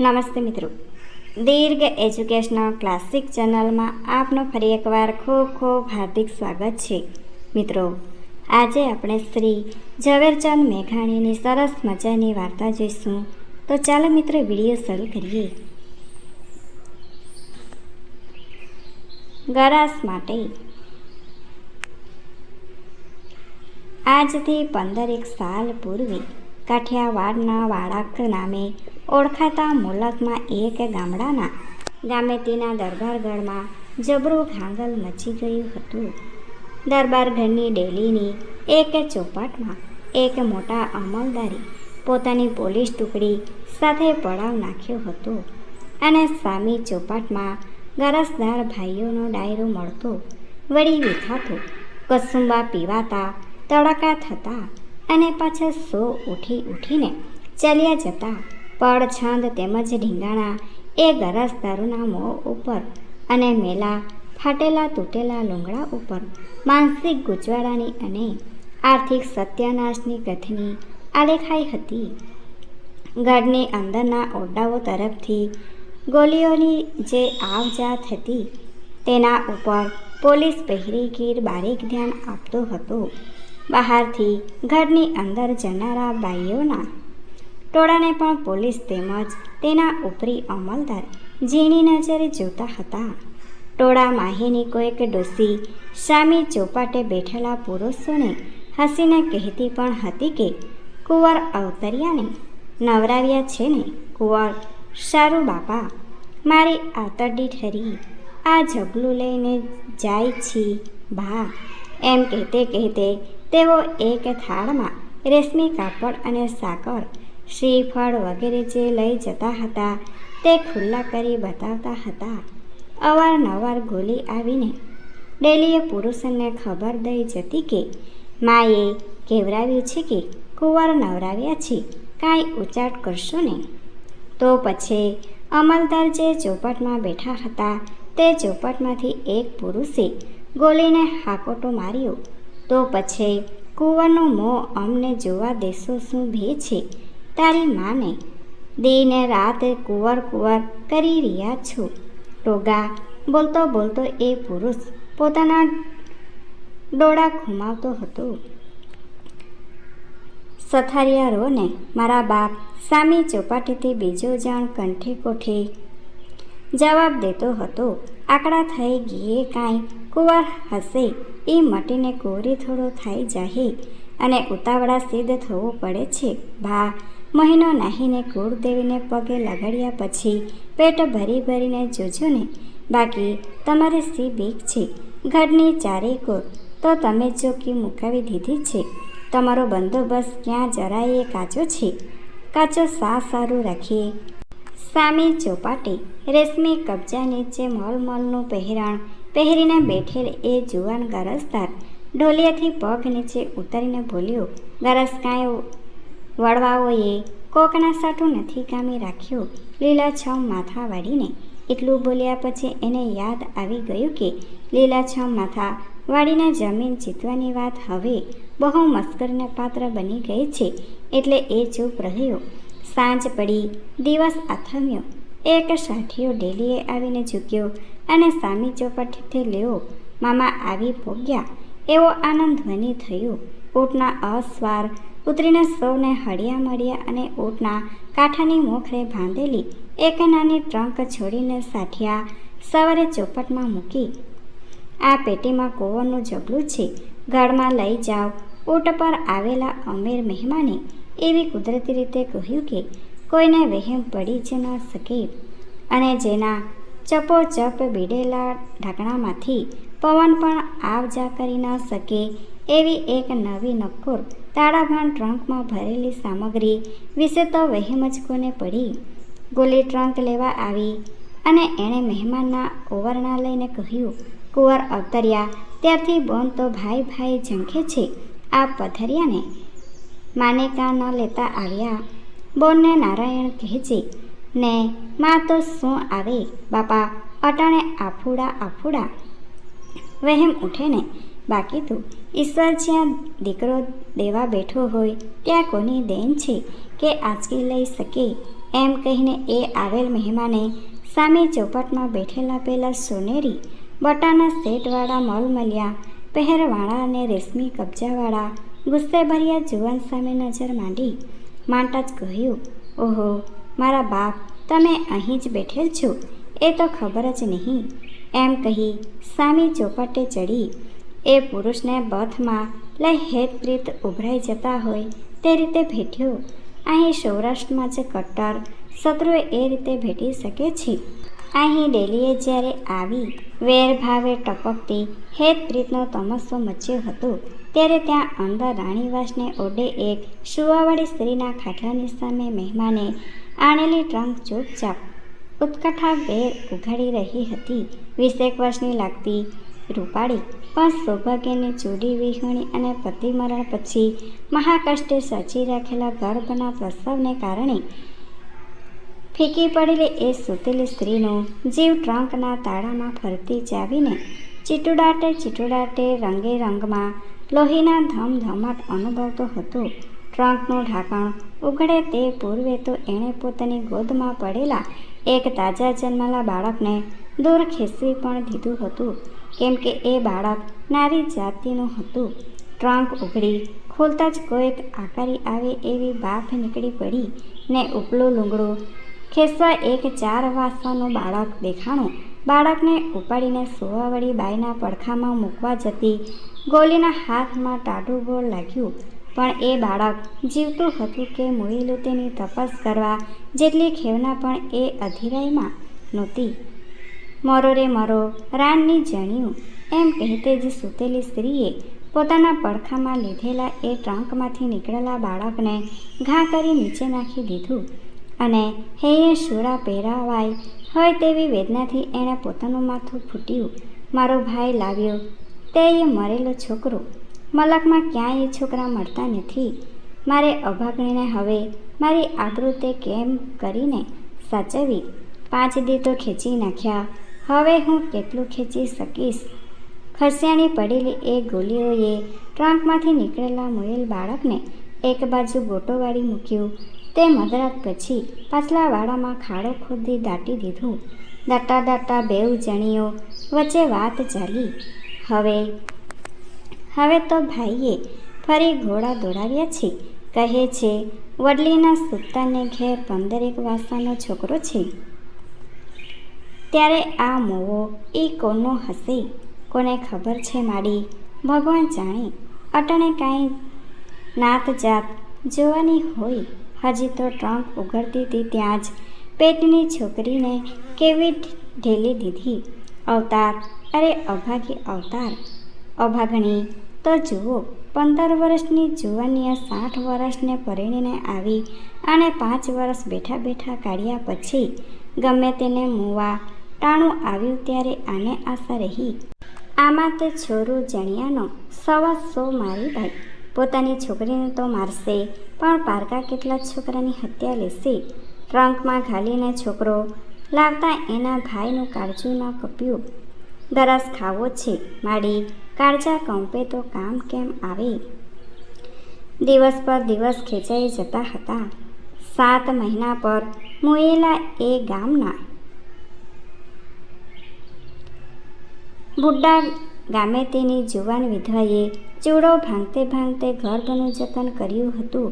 નમસ્તે મિત્રો. દીર્ઘ educational classic ચેનલમાં આપનું ફરી એકવાર ખૂબ ખૂબ હાર્દિક સ્વાગત છે. મિત્રો, આજે આપણે શ્રી ઝવેરચંદ મેઘાણીની સરસ મજાની વાર્તા જોઈશું. તો ચાલો મિત્રો, વીડિયો શરૂ કરીએ. ગરાસ માટે આજથી પંદરેક સાલ પૂર્વે કાઠિયાવાડના વાળાક નામે ઓળખાતા મુલકમાં એક ગામડાના ગામેતીના દરબારગઢમાં જબરું ખાંગલ મચી ગયું હતું. દરબારગઢની ડેલીની એક ચોપાટમાં એક મોટા અમલદારી પોતાની પોલીસ ટુકડી સાથે પડાવ નાખ્યો હતો અને સામી ચોપાટમાં ગરસદાર ભાઈઓનો ડાયરો મળતો વળી વિખાતો, કસુંબા પીવાતા, તડકા થતા અને પાછા સો ઉઠી ઉઠીને ચાલ્યા જતા પડછંદ તેમજ ઢીંગાણા એ ગરસદારોના મોં ઉપર અને મેલા ફાટેલા તૂટેલા લુંગડા ઉપર. માનસિક ગૂંચવાડાની અને આર્થિક સત્યાનાશની ગથની આલેખાઈ હતી. ગઢની અંદરના ઓરડાઓ તરફથી ગોલીઓની જે આવજાત હતી તેના ઉપર પોલીસ પહેરીગીર બારીક ધ્યાન આપતો હતો. બહારથી ઘરની અંદર જનારા બાઈઓના ટોળાને પણ પોલીસ તેમજ તેના ઉપરી અમલદાર ઝીણી નજરે જોતા હતા. ટોળા માહીની કોઈક ડોસી સામી ચોપાટે બેઠેલા પુરુષોને હસીને કહેતી પણ હતી કે, કુંવર અવતરિયાને નવરાવ્યા છે ને? કુંવર, સારું બાપા, મારી આતરડી ઠરી. આ ઝગલું લઈને જાય છી ભા એમ કહેતે કહેતે તેઓ એક થાળમાં રેશમી કાપડ અને સાકર શ્રીફળ વગેરે જે લઈ જતા હતા, તે ખુલ્લા કરી બતાવતા હતા. અવારનવાર ગોલી આવીને ડેલીએ પુરુષને ખબર દઈ જતી કે, માએ કેવરાવ્યું છે કે કુંવર નવરાવ્યા છે, કાંઈ ઉચાટ કરશો ને તો પછી અમલદાર જે ચોપટમાં બેઠા હતા, તે ચોપટમાંથી એક પુરુષે ગોલીને હાકોટો માર્યો. તો પછી કુંવરનું મોં અમને જોવા દેશો શું ભે છે? તારી માને દીને રાતે કુંવર કુંવર કરી રહ્યા છો. ટોગા બોલતો બોલતો એ પુરુષ પોતાના ડોળા ઘુમાવતો હતો. સથારિયા રોને મારા બાપ સામી ચોપાટીથી બીજો જણ કંઠે કોઠે જવાબ દેતો હતો, આકડા થઈ ગયે કાંઈ, કુંવર હશે એ મટીને કોરી થોડો થઈ જાહે, અને ઉતાવળા સિદ્ધ થવું પડે છે. ભા મહિનો નાહીને કુળદેવીને પગે લગાડ્યા પછી પેટ ભરી ભરીને જોજો ને, બાકી તમારે સી બીક છે? ઘરની ચારેય કોર તો તમે ચોકી મુકાવી દીધી છે, તમારો બંદોબસ્ત ક્યાં જરાય કાચો છે? કાચો સા સારું રાખીએ. સામી ચોપાટી, રેશમી કબજા નીચે મલમલનું પહેરણ, પહેરીને બેઠેલ એ જુવાન ગરજદાર, ઢોલિયાથી પગ નીચે ઉતરીને બોલ્યો, ગરજ કાંઈ વડવાઓએ કોકના સાઠું નથી કામી રાખ્યું. લીલાછમ માથા વાળીને એટલું બોલ્યા પછી એને યાદ આવી ગયું કે લીલાછમ માથા વાળીને જમીન જીતવાની વાત હવે બહુ મસ્કરને પાત્ર બની ગઈ છે. એટલે એ ચૂપ રહ્યો. સાંજ પડી, દિવસ આથમ્યો. એક સાઠીઓ ડેલીએ આવીને ઝૂક્યો અને સામી ચોપાટીથી લેવો મામા આવી પોગ્યા. એવો આનંદ ધ્વનિ થયો. ઊંટના અસ્વાર ઉતરીને સૌને હળિયા મળ્યા અને ઊંટના કાંઠાની મોખરે બાંધેલી એક નાની ટ્રંક છોડીને સાઠિયા સવારે ચોપટમાં મૂકી, આ પેટીમાં કોવરનું જબલું છે. ગાળમાં લઈ જાઓ. ઊંટ પર આવેલા અમીર મહેમાને એવી કુદરતી રીતે કહ્યું કે, કોઈને વહેમ પડી જ ન શકે. અને જેના ચપોચપ બીડેલા ઢાંકણામાંથી પવન પણ આવ જા કરી ન શકે એવી એક નવી નક્કોર તાળાભાન ટ્રંકમાં ભરેલી સામગ્રી વિશે તો વહેમ જ કોને પડી? ગોલી ટ્રંક લેવા આવી અને એણે મહેમાનના ઓવરણા લઈને કહ્યું, કુંવર અવતર્યા, ત્યારથી બોન તો ભાઈ ભાઈ ઝંખે છે આ પથરિયાને માનેકા ન લેતા આવ્યા? બોનને નારાયણ કહે છે, ને, માં તો શું આવે? બાપા, અટાણે આફુડા આફુડા. વહેમ ઉઠે ને, બાકી તો ઈશ્વર જ્યાં દીકરો દેવા બેઠો હોય, ત્યાં કોની દેન છે કે આંચકી લઈ શકે? એમ કહીને એ આવેલ મહેમાને સામે ચોપટમાં બેઠેલા પેલા સોનેરી બટાના સેટવાળા મલમલિયા પહેરવાળા અને રેશમી કબજાવાળા ગુસ્સેભર્યા જુવાન સામે નજર માંડી. માંટા જ કહ્યું, ઓહો, મારા બાપ, તમે અહીં જ બેઠેલ છો? એ તો ખબર જ નહીં. એમ કહી સામી ચોપટે ચડી એ પુરુષને બથમાં લઈ હેતપ્રીત ઉભરાઈ જતા હોય તે રીતે ભેટ્યો. અહીં સૌરાષ્ટ્રમાં જ કટ્ટર શત્રુએ એ રીતે ભેટી શકે છે? અહીં ડેલીએ જ્યારે આવી વેરભાવે ટપકતી હેતપ્રીતનો તમસ્સો મચ્યો હતો, ત્યારે ત્યાં અંદર રાણીવાસને ઓડે એક સુવાવાળી સ્ત્રીના ખાટલાની સામે મહેમાને આણેલી ટ્રંક ચૂપચાપ ઉત્કઠા બેર ઉઘાડી રહી હતી. વીસેક વર્ષની લાગતી રૂપાળી પણ સૌભાગ્યની ચૂડી વિહોણી અને પતિમરણ પછી મહાકષ્ટે સાચી રાખેલા ગર્ભના પ્રસવને કારણે ફીકી પડેલી એ સૂતેલી સ્ત્રીનો જીવ ટ્રંકના તાળામાં ફરતી ચાવીને ચીટુડાટે ચીટુડાટે રંગે રંગમાં લોહીના ધમધમાટ અનુભવતો હતો. ટ્રંકનું ઢાંકણ ઉઘડે તે પૂર્વે તો એણે પોતાની ગોદમાં પડેલા એક તાજા જન્મેલા બાળકને દૂર ખેંચવી પણ દીધું હતું. કેમ કે એ બાળક નારી જાતિનું હતું. ટ્રંક ઉઘડી, ખોલતા જ કોઈક આકારી આવે એવી બાફ નીકળી પડી ને ઉપલું લૂંગડું ખેસવા એક ચાર વાસવાનું બાળક દેખાણું. બાળકને ઉપાડીને સુવાવળી બાઈના પડખામાં મૂકવા જતી ગોલીના હાથમાં ટાઢું બોળ લાગ્યું. પણ એ બાળક જીવતું હતું કે મૂળેલું તેની તપાસ કરવા જેટલી ખેવના પણ એ અધિરાઈમાં નહોતી. મરો રે મરો રાણની જણ્યું. એમ કહેતે જ સૂતેલી સ્ત્રીએ પોતાના પડખામાં લીધેલા એ ટ્રંકમાંથી નીકળેલા બાળકને ઘા કરી નીચે નાખી દીધું અને હૈયે શૂળા પહેરાવાય, હોય તેવી વેદનાથી એણે પોતાનું માથું ફૂટ્યું. મારો ભાઈ લાવ્યો. તે એ મરેલો છોકરો. મલકમાં ક્યાંય એ છોકરા મળતા નથી. મારે અભાગણીને હવે મારી આબરૂ કેમ કરીને સાચવી? પાંચ દી તો ખેંચી નાખ્યા. હવે હું કેટલું ખેંચી શકીશ? ખરસિયાણી પડેલી એ ગોલીઓએ ટ્રંકમાંથી નીકળેલા મોયેલ બાળકને એક બાજુ ગોટો વાળી મૂક્યું તે મધરાત પછી પાછલા વાડામાં ખાડો ખોદી દાટી દીધું. દાટા દાટા બેઉ જણીઓ વચ્ચે વાત ચાલી. હવે હવે તો ભાઈએ ફરી ઘોડા દોડાવ્યા છે. કહે છે, વડલીના સુતાને ઘેર પંદરેક વાસાનો છોકરો છે. ત્યારે આ મોવો એ કોનો હશે? કોને ખબર છે માડી ભગવાન જાણે. અટણે કાંઈ નાત જાત જોવાની હોય. હજી તો ટ્રંક ઉઘડતી હતી ત્યાં જ પેટની છોકરીને કેવી ઢેલી દીધી. અવતાર. અરે અભાગી અવતાર. અભાગણી. તો જુઓ, પંદર વર્ષની જુવાનીએ સાઠ વર્ષને પરિણીને આવી અને પાંચ વર્ષ બેઠા બેઠા કાઢ્યા પછી ગમે તેને મુવા ટાણું આવ્યું ત્યારે આને આશા રહી. આમાં તે છોરું જણિયાનો સવા સો મારી ભાઈ પોતાની છોકરીને તો મારશે, પણ પારકા કેટલા છોકરાની હત્યા લેશે. ટ્રંકમાં ઘાલીને છોકરો લાવતા એના ભાઈનું કાળજું ન કપ્યું. દરસ ખાવો છે, માડી. કાળજા કંપે તો કામ કેમ આવે? દિવસ પર દિવસ ખેંચાઈ જતા હતા. સાત મહિના પર મોયેલા એ ગામના બુड्ढા ગામે તેની જુવાન વિધવાએ ચૂડો ભાંગતે ભાંગતે ગર્ભનું જતન કર્યું હતું.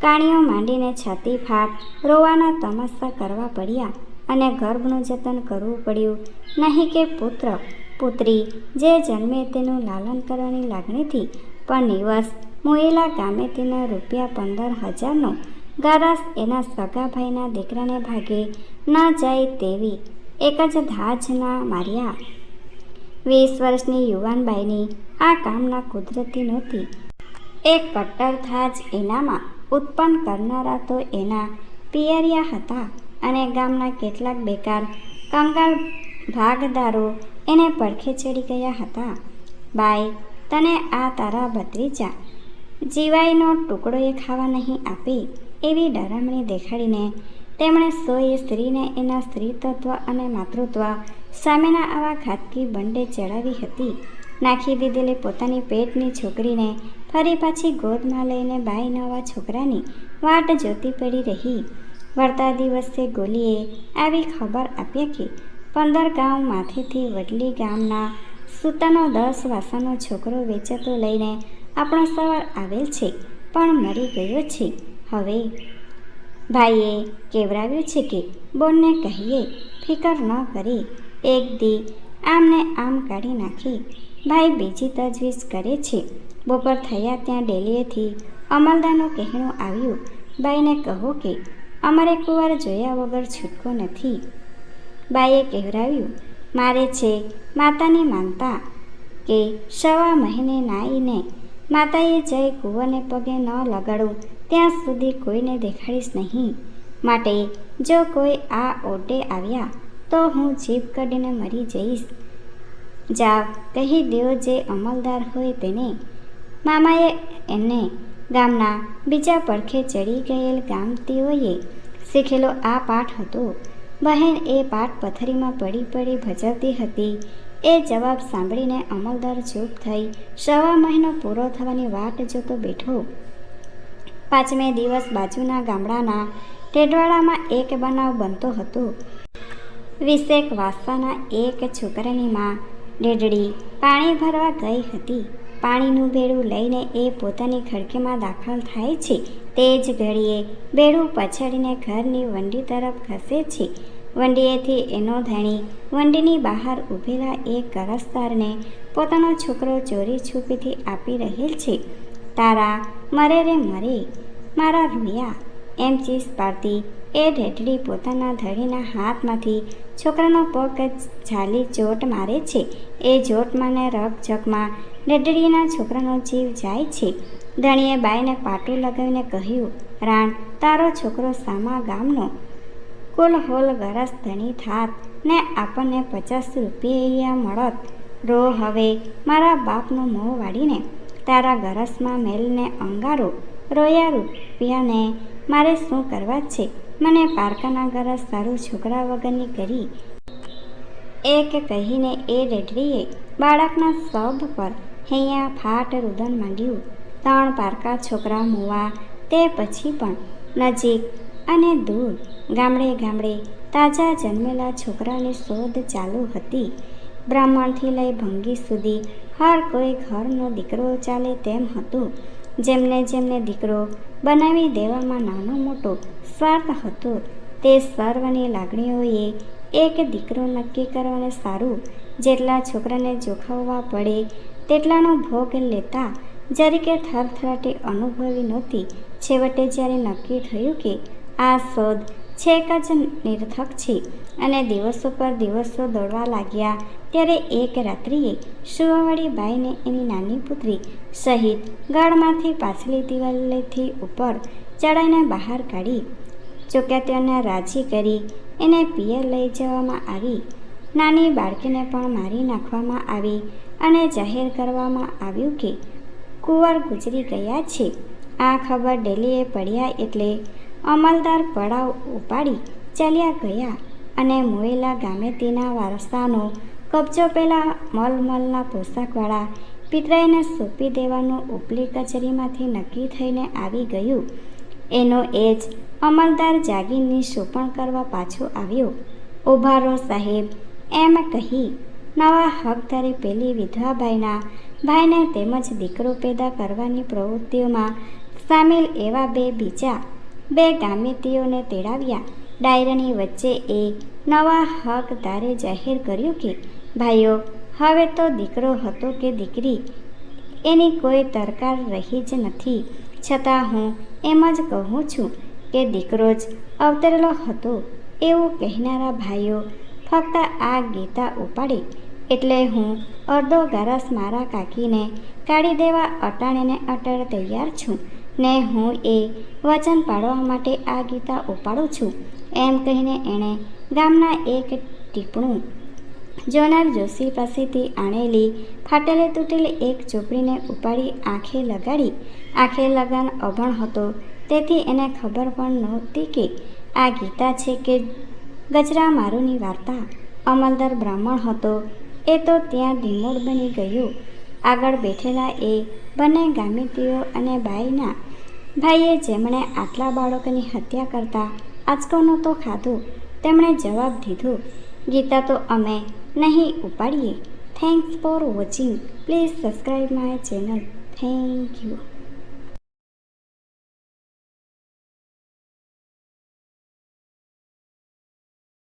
કાણીઓ માંડીને છાતી ફાટ રોવાના તમાશા કરવા પડ્યા અને ગર્ભનું જતન કરવું પડ્યું. નહીં કે પુત્ર, પુત્રી, જે જન્મે તેનું લાલન કરવાની લાગણીથી. પણ નિવસ મોયેલા ગામે તેના રૂપિયા પંદર હજારનો ગારાસ એના સગા ભાઈના દીકરાને ભાગે. ન જાય તેવી, એક જ ધાજના માર્યા. વીસ વર્ષની યુવાનબાઈની આ કામના કુદરતી નહોતી. એક કટ્ટર થાજ એનામાં ઉત્પન્ન કરનારા તો એના પિયરિયા હતા અને ગામના કેટલાક બેકાર કંગાળ ભાગદારો એને પડખે ચડી ગયા હતા. બાઈ, તને આ તારા ભત્રીજા જીવાઈનો ટુકડો એ ખાવા નહીં આપે, એવી ડરામણી દેખાડીને તેમણે સોએ સ્ત્રીને એના સ્ત્રીતત્વ અને માતૃત્વ સામેના આવા ઘાતકી બંડે ચડાવી હતી. નાખી દીધેલી પોતાની પેટની છોકરીને ફરી પાછી ગોદમાં લઈને બાઈ નવા છોકરાની વાટ જોતી પડી રહી. વળતા દિવસે ગોલીએ આવી ખબર આપી કે પંદર ગામ માથેથી વડલી ગામના સૂતાનો દસ વાસાનો છોકરો વેચાતો લઈને આપણો સવાર આવેલ છે, પણ મરી ગયો છે. હવે ભાઈએ કેવડાવ્યું છે કે બોનને કહીએ, ફિકર ન કરી. એક દી આમને આમ કાઢી નાખી. ભાઈ બીજી તજવીજ કરે છે. બપોર થયા ત્યાં ડેલીએથી અમલદારનું કહેણું આવ્યું. બાઈને કહો કે, અમારે કુંવર જોયા વગર છૂટકો નથી. બાઈએ કહેવરાવ્યું, મારે છે માતાની માનતા કે સવા મહિને નાઈને માતાએ જઈ કુંવરને પગે ન લગાડું, ત્યાં સુધી કોઈને દેખાડીશ નહીં. માટે જો કોઈ આ ઓટે આવ્યા તો હું જીભ કાઢીને મરી જઈશ. જાવ કહી દેવો જે અમલદાર હોય તેને. મામાએ એને ગામના બીજા પડખે ચડી ગયેલ ગામતીઓએ શીખેલો આ પાઠ હતો. બહેન એ પાઠ પથરીમાં પડી પડી ભજવતી હતી. એ જવાબ સાંભળીને અમલદાર ચૂપ થઈ સવા મહિનો પૂરો થવાની વાટ જોતો બેઠો. પાંચમે દિવસ બાજુના ગામડાના ટેડવાડામાં એક બનાવ બનતો હતો. વીસેક વાસાના એક છોકરાની માં ડેડડી પાણી ભરવા ગઈ હતી. પાણીનું બેડું લઈને એ પોતાની ખડકીમાં દાખલ થાય છે. તે જ ઘડીએ બેડું પછાડીને ઘરની વંડી તરફ ખસે છે. વંડીએથી એનો ધણી વંડીની બહાર ઊભેલા એક કરસદારને પોતાનો છોકરો ચોરી છુપીથી આપી રહેલ છે. તારા, મરે રે મરે, મારા રૂયા, એમ ચીસ પાડતી એ ઢેટડી પોતાના ધણીના હાથમાંથી છોકરાનો પગ ઝાલી ચોટ મારે છે. એ જોટમાંને રકઝકમાં ઢેટડીના છોકરાનો જીવ જાય છે. ધણીએ બાઈને પાટું લગાવીને કહ્યું, રાણ, તારો છોકરો સામા ગામનો. કુલ હોલ ગરસ ધણી થાત ને આપણને પચાસ રૂપિયા મળત. રો હવે મારા બાપનો મોં વાળીને. તારા ગરસમાં મેલને અંગારો. રોયા રૂપિયાને મારે શું કરવા છે? મને પારકાના ગરસ સારું છોકરા વગરની કરી એક કહીને એ રેડડીએ બાળકના શબ પર હૈયા ફાટ રુદન માંડ્યું. ત્રણ પારકા છોકરા મૂવા, તે પછી પણ નજીક અને દૂર ગામડે ગામડે તાજા જન્મેલા છોકરાની શોધ ચાલુ હતી. બ્રાહ્મણથી લઈ ભંગી સુધી હર કોઈ ઘરનો દીકરો ચાલે તેમ હતું. જેમને જેમને દીકરો બનાવી દેવામાં નાનો મોટો સ્વાર્થ હતો, તે સર્વની લાગણીઓએ એક દીકરો નક્કી કરવાને સારું જેટલા છોકરાને જોખાવવા પડે તેટલાનો ભોગ લેતા જરીકે થરથરાટી અનુભવી નહોતી, છેવટે જ્યારે નક્કી થયું કે આ શોધ છેક જ નિર્થક છે અને દિવસો પર દિવસો દોડવા લાગ્યા ત્યારે એક રાત્રિએ સુવાવાળી બાઈને એની નાની પુત્રી સહિત ગાળમાંથી પાછલી દિવાલેથી ઉપર ચડાઈને બહાર કાઢી ચોક્યાત્યોને રાજી કરી એને પિયર લઈ જવામાં આવી. નાની બાળકીને પણ મારી નાખવામાં આવી અને જાહેર કરવામાં આવ્યું કે કુંવર ગુજરી ગયા છે. આ ખબર ડેલીએ પડ્યા એટલે અમલદાર પડાવ ઉપાડી ચાલ્યા ગયા અને મોયેલા ગામે તેના વારસાનો કબજો પેલા મલમલના પોશાકવાળા પિતરાઈને સોંપી દેવાનું ઉપલી કચેરીમાંથી નક્કી થઈને આવી ગયું. એનો એ જ અમલદાર જાગીરની શોપણ કરવા પાછો આવ્યો. ઉભારો સાહેબ, એમ કહી નવા હકદારે પેલી વિધવાભાઈના ભાઈને તેમજ દીકરો પેદા કરવાની પ્રવૃત્તિઓમાં સામેલ એવા બે બીજા બે ગામેતીઓને તેડાવ્યા. ડાયરાની વચ્ચે એ નવા હકદારે જાહેર કર્યું કે ભાઈઓ, હવે તો દીકરો હતો કે દીકરી? એની કોઈ તરકાર રહી જ નથી. છતાં હું એમ જ કહું છું કે દીકરો જ અવતરેલો હતો એવું કહેનારા ભાઈઓ ફક્ત આ ગીતા ઉપાડે. એટલે હું અડધો ગરસ મારા કાકીને કાઢી દેવા અટાણીને અટળ તૈયાર છું ને હું એ વચન પાડવા માટે આ ગીતા ઉપાડું છું. એમ કહીને એણે ગામના એક ટીપણું જોનાર જોશી પાસેથી આણેલી ફાટેલી તૂટેલી એક ચોપડીને ઉપાડી આંખે લગાડી. આંખે લગાન અભણ હતો. તેથી એને ખબર પણ નહોતી કે આ ગીતા છે કે ગજરા મારુની વાર્તા. અમલદાર બ્રાહ્મણ હતો. એ તો ત્યાં ડીમોડ બની ગયો. આગળ બેઠેલા એ બંને ગામિતીઓ અને બાઈના ભાઈએ જેમણે આટલા બાળકોની હત્યા કરતા, આંચકોનું તો ખાધું, તેમણે જવાબ દીધો, ગીતા તો અમે નહીં ઉપાડીએ. Thanks for watching please subscribe my channel thank you